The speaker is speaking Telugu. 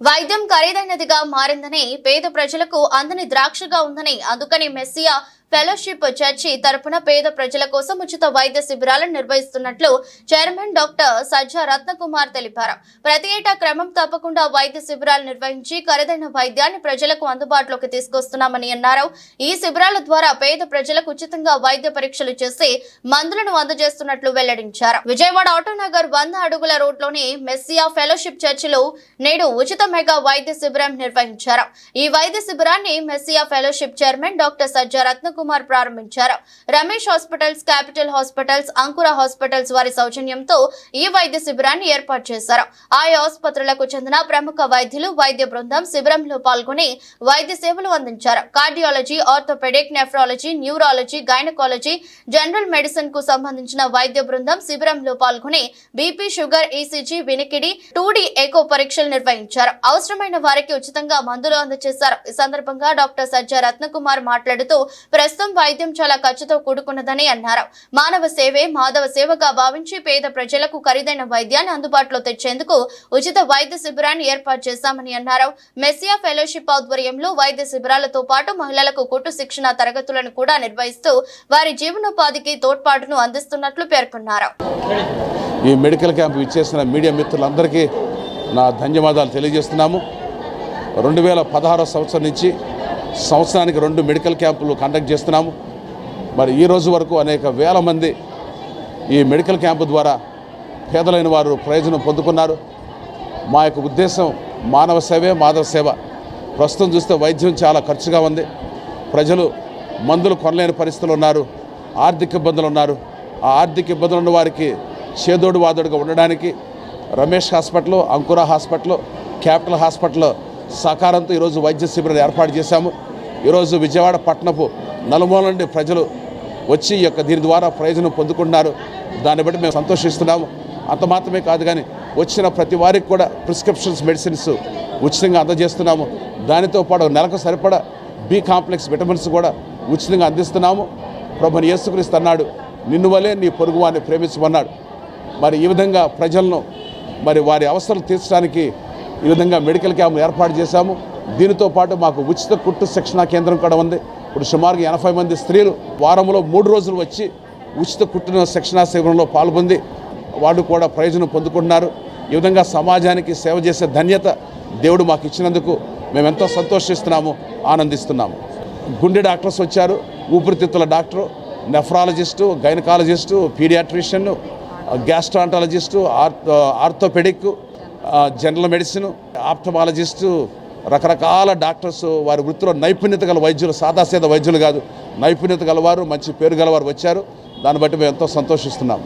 వైద్యం ఖరీదైనదిగా మారిందని పేద ప్రజలకు అందని ద్రాక్షగా ఉందని అందుకని మెస్సియా ఫెలోషిప్ చర్చి తరపున పేద ప్రజల కోసం ఉచిత వైద్య శిబిరాలను నిర్వహిస్తున్నట్లు చైర్మన్ డాక్టర్ సజ్జా రత్నకుమార్ తెలిపారు. ప్రతి ఏటా క్రమం తప్పకుండా వైద్య శిబిరాలు నిర్వహించి ఖరీదైన వైద్యాన్ని ప్రజలకు అందుబాటులోకి తీసుకొస్తున్నామని అన్నారు. ఈ శిబిరాల ద్వారా పేద ప్రజలకు ఉచితంగా వైద్య పరీక్షలు చేసి మందులను అందజేస్తున్నట్లు వెల్లడించారు. విజయవాడ ఆటోనగర్ వంద అడుగుల రోడ్లోని మెస్సియా ఫెలోషిప్ చర్చిలో నేడు ఉచిత మెగా వైద్య శిబిరం నిర్వహించారు. ఈ వైద్య శిబిరాన్ని Messiah fellowship chairman doctor Sajja Ratnakumar Kumar ప్రారంభించారు. Ramesh hospitals Capital hospitals Ankura hospitals వారి సౌజన్యంతో ఈ వైద్య శిబిరాన్ని ఏర్పాటు చేశారు. ఆయా ఆసుపత్రులకు చెందిన ప్రముఖ వైద్యులు వైద్య బృందం శిబిరంలో పాల్గొని వైద్య సేవలు అందించారు. Cardiology orthopaedic nephrology neurology gynaecology general మెడిసిన్కు సంబంధించిన వైద్య బృందం శిబిరంలో పాల్గొని బీపీ షుగర్ ఈసీజీ వినికిడి టూ ఎకో పరీక్షలు నిర్వహించారు. అవసరమైన వారికి ఉచితంగా మందులు అందజేశారు. ఈ సందర్భంగా డాక్టర్ సజ్జా రత్నకుమార్ మాట్లాడుతూ ప్రస్తుతం వైద్యం చాలా ఖర్చుతో కూడుకున్నదని అన్నారు. మానవ సేవే మాధవ సేవగా భావించి పేద ప్రజలకు ఖరీదైన వైద్యాన్ని అందుబాటులో తెచ్చేందుకు ఉచిత వైద్య శిబిరాన్ని ఏర్పాటు చేశామని అన్నారు. మెస్సియా ఫెలోషిప్ ఆధ్వర్యంలో వైద్య శిబిరాలతో పాటు మహిళలకు కుట్టు శిక్షణ తరగతులను కూడా నిర్వహిస్తూ వారి జీవనోపాధికి తోడ్పాటును అందిస్తున్నట్లు పేర్కొన్నారు. ఈ మెడికల్ క్యాంప్ ఇచ్చేసిన మీడియా మిత్రులందరికీ నా ధన్యవాదాలు తెలియజేస్తున్నాము. రెండు వేల పదహారో సంవత్సరం నుంచి సంవత్సరానికి రెండు మెడికల్ క్యాంపులు కండక్ట్ చేస్తున్నాము. మరి ఈ రోజు వరకు అనేక వేల మంది ఈ మెడికల్ క్యాంపు ద్వారా పేదలైన వారు ప్రయోజనం పొందుకున్నారు. మా యొక్క ఉద్దేశం మానవ సేవే మాధవ సేవ. ప్రస్తుతం చూస్తే వైద్యం చాలా ఖర్చుగా ఉంది. ప్రజలు మందులు కొనలేని పరిస్థితులు ఉన్నారు. ఆర్థిక ఇబ్బందులు ఉన్నారు. ఆ ఆర్థిక ఇబ్బందులు ఉన్న వారికి చేదోడు వాదోడుగా ఉండడానికి Ramesh hospital Ankura hospital Capital hospital సహకారంతో ఈరోజు వైద్య శిబిరాలు ఏర్పాటు చేశాము. ఈరోజు విజయవాడ పట్టణపు నలుమూల నుండి ప్రజలు వచ్చి ఈ యొక్క దీని ద్వారా ప్రయోజనం పొందుకుంటున్నారు దాన్ని బట్టి మేము సంతోషిస్తున్నాము. అంత మాత్రమే కాదు కానీ వచ్చిన ప్రతి వారికి కూడా ప్రిస్క్రిప్షన్స్ మెడిసిన్స్ ఉచితంగా అందజేస్తున్నాము. దానితో పాటు నెలకు సరిపడా బి కాంప్లెక్స్ విటమిన్స్ కూడా ఉచితంగా అందిస్తున్నాము. ప్రభుని యేసుక్రీస్తు అన్నాడు నిన్ను వలే నీ పొరుగు వారిని ప్రేమించమన్నాడు. మరి ఈ విధంగా ప్రజలను మరి వారి అవసరాలు తీర్చడానికి ఈ విధంగా మెడికల్ క్యాంప్ ఏర్పాటు చేశాము. దీనితో పాటు మాకు ఉచిత కుట్టు శిక్షణా కేంద్రం కూడా ఉంది. ఇప్పుడు సుమారుగా ఎనభై మంది స్త్రీలు వారంలో మూడు రోజులు వచ్చి ఉచిత కుట్టిన శిక్షణా శిబిరంలో పాల్గొంది వాళ్ళు కూడా ప్రయోజనం పొందుకుంటున్నారు. ఈ విధంగా సమాజానికి సేవ చేసే ధన్యత దేవుడు మాకు ఇచ్చినందుకు మేము ఎంతో సంతోషిస్తున్నాము ఆనందిస్తున్నాము. గుండె డాక్టర్స్ వచ్చారు ఊపిరితిత్తుల doctor nephrologist gynaecologist paediatrician gastroenterologist ortho orthopaedic general medicine ophthalmologist రకరకాల డాక్టర్స్ వారి వృత్తిలో నైపుణ్యత గల వైద్యులు సాదాసేద వైద్యులు కాదు నైపుణ్యత గలవారు మంచి పేరు గలవారు వచ్చారు. దాన్ని బట్టి మేము ఎంతో సంతోషిస్తున్నాం.